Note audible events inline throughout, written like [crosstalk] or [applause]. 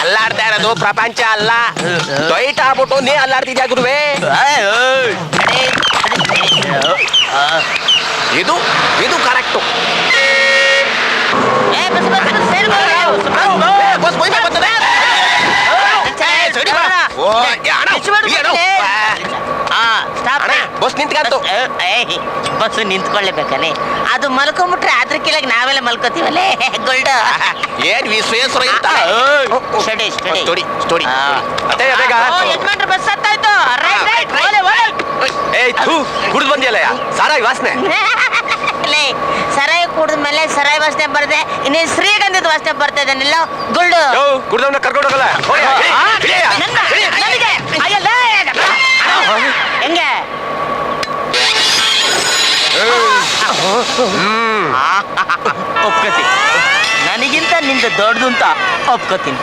ಅಲ್ಲಾಡ್ತಾ ಇರೋದು ಪ್ರಪಂಚ ಅಲ್ಲ ಟೈಟ್ ಆಗ್ಬಿಟ್ಟು ನೀ ಅಲ್ಲಾಡ್ತಿದ್ಯಾ ಗುರುವೆ ಇದು ಇದು ಕರೆಕ್ಟು ಬಸ್ ಬರ್ತದೆ ಓ, ಏ ಅಣ್ಣ, ಏನು? ಅಣ್ಣ, ಬಸ್ ನಿಂತ್ಕಂತು. ಬಸ್ ನಿಂತ್ಕೊಳ್ಳೇಬೇಕಲ್ಲಿ ಅದು ಮಲ್ಕೊಂಬಿಟ್ರೆ ಅದ್ರ ಕೆಳಗೆ ನಾವೆಲ್ಲ ಮಲ್ಕೋತೀವಲ್ಲೇ ಗೋಲ್ಡ್. ಏನ್ ವಿಶ್ವೇಶ್ವರ ಅಂತ ಸ್ಟಡಿ ಸ್ಟಡಿ. Story story. ಆ. ಅದೇ ಬೇಗ ಯಜಮಾನ್ರ ಬಸ್ ಹತ್ತಾಯ್ತು. ರೈಟ್ ರೈಟ್ ಓಲೆ ಓಲೆ ಏಯ್ ಥೂ ಕುಡಿದು ಬಂದಿಯಲ್ಲ? ಸಾರಾಯಿ ವಾಸನೆ. [laughs] ಲೇ ಸರಾಯಿ ಕುಡಿದ ಮೇಲೆ ಸರಾಯಿ ವಾಸನೆ ಬರದೆ ಇನ್ನೇ ಶ್ರೀಗಂಧದ ವಾಸನೆ ಬರ್ತಾ ಇದನ್ನೆಲ್ಲ ಗುಳ್ಳು ಯೋ ಕುಡ್ದವನ್ನ ಕರ್ಕೊಂಡು ಹೋಗಲ್ಲ. ಒಪ್ಕೋತೀನಿ ನನಗಿಂತ ನಿಂದು ದೊಡ್ಡದು ಅಂತ ಒಪ್ಕೋತೀನಿ.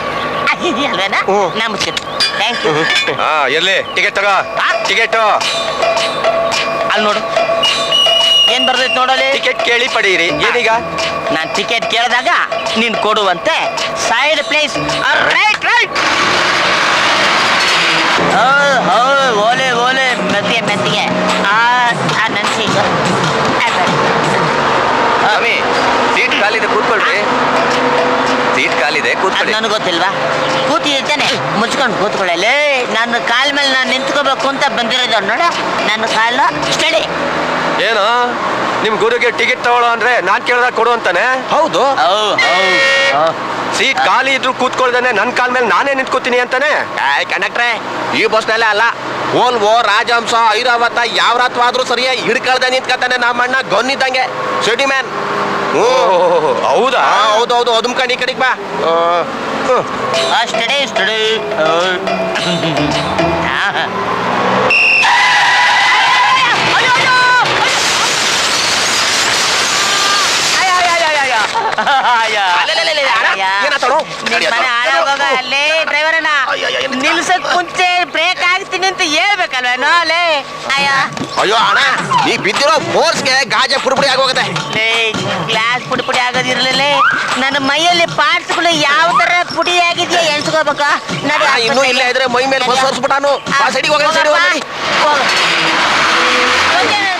ಅಲ್ವೇನಾ? ಹ್ಮ್. ನಮಸ್ಕಾರ ಥ್ಯಾಂಕ್ ಯು ಹಾ ಎಲ್ಲಿ? ಟಿಕೆಟ್ ತಗೋ. ಟಿಕೆಟ್. ಅಲ್ಲಿ ನೋಡು. ಏನ್ ಬರ್ತೈತೆ ನೋಡಲಿ ಟಿಕೆಟ್ ಕೇಳಿ ಪಡೀರಿ. ಏನೀಗ? ನಾನು ಟಿಕೆಟ್ ಕೇಳಿದಾಗ ನೀನು ಕೊಡುವಂತೆ ಸೈಡ್ ಪ್ಲೇಸ್ ರೈಟ್ ರೈಟ್ ಓಲೆ ಖಾಲಿದೆ ಕೂತ್ಕೊಳ್ರಿ. ಸೀಟ್ ಖಾಲಿದೆ ಕೂತ್ಕೊಳ್ಳಿ. ನನಗೆ ಗೊತ್ತಿಲ್ವಾ? ಕೂತಿದ್ದಾನೆ ಮುಚ್ಕೊಂಡು ಕೂತ್ಕೊಳ್ಳಲೇ ನನ್ನ ಕಾಲ ಮೇಲೆ ನಾನು ನಿಂತ್ಕೋಬೇಕು ಅಂತ ಬಂದಿರೋದು ನೋಡ. ನನ್ನ ಕಾಲು ಸ್ಟಡಿ. ಏನು? ನಿಮ್ ಗುರುಗೆ ಟಿಕೆಟ್ ತಗೊಳ್ಳೋ ಅಂದ್ರೆ ನಾನ್ ಕೇಳಿದಾಗ ಕೊಡು ಅಂತಾನೆ? ಹೌದು. ಸೀಟ್ ಖಾಲಿ ಇದ್ರು ಕೂತ್ಕೊಳ್ದಾನೆ ನನ್ ಕಾಲ್ ಮೇಲೆ ನಾನೇ ನಿಂತ್ಕೋತೀನಿ ಅಂತಾನೆ? ಕಂಡಕ್ಟ್ರೆ ಈ ಬಸ್ ನಲ್ಲೇ ಅಲ್ಲ. ಓ ರಾಜಹಂಸ ಐರಾವತ ಯಾವ ರಾತ್ವಾದ್ರೂ ಸರಿಯೇ ಹಿಡ್ಕಳ್ದೆ ನಿಂತ್ಕತಾನೆ ನಮ್ಮಣ್ಣ ಗೊನ್ನಿದ್ದಂಗೆ. ಸಿಟಿ ಮ್ಯಾನ್ ಹೌದಾ? ಹೌದೌದು ಅದುಮ್ಕಂಡು ಈ ಕಡೆಗೆ ಬಾ. ಸ್ಟಡಿ ಸ್ಟಡಿ ಏನಾತಳು? ಅಲ್ಲೇ ಡ್ರೈವರ್ ಅಣ್ಣ ನಿಲ್ಸಕ್ ಮುಂಚೆ ಬ್ರೇಕ್ ಆಗ್ತೀನಿ ಅಂತ ಹೇಳ್ಬೇಕಲ್ವೇನೋ ಅಲ್ಲೇ ಅಯ್ಯ ಅಯ್ಯೋ ಅಣ್ಣ ನೀ ಬಿದ್ದಿರೋ ಫೋರ್ಸ್ಗೆ ಗಾಜ ಪುಡಿಪುಡಿ ಆಗೋಗುತ್ತೆ. ಲೇ ಗ್ಲಾಸ್ ಪುಡಿ ಪುಡಿ ಆಗೋದಿರಲಿಲ್ಲ ನನ್ನ ಮೈಯಲ್ಲಿ ಪಾರ್ಟ್ಸ್ಗಳು ಯಾವ ತರ ಪುಡಿ ಆಗಿದೆಯಾ ಎಣ್ಸ್ಕೋಬೇಕಾ? ನಡಿ ಆ, ಇನ್ನೂ ಇಲ್ಲೇ ಇದ್ರೆ ಮೈ ಮೇಲೆ ಬಸ್ ಹೊರ್ಸ್ಬಿಟ್ಟಾನು. ಬಾ, ಸೈಡಿಗೆ ಹೋಗೋಣ ಸೈಡಿಗೆ ಹೋಗು, ಹೋಗು. ಹೋಗ್ತೇನೆ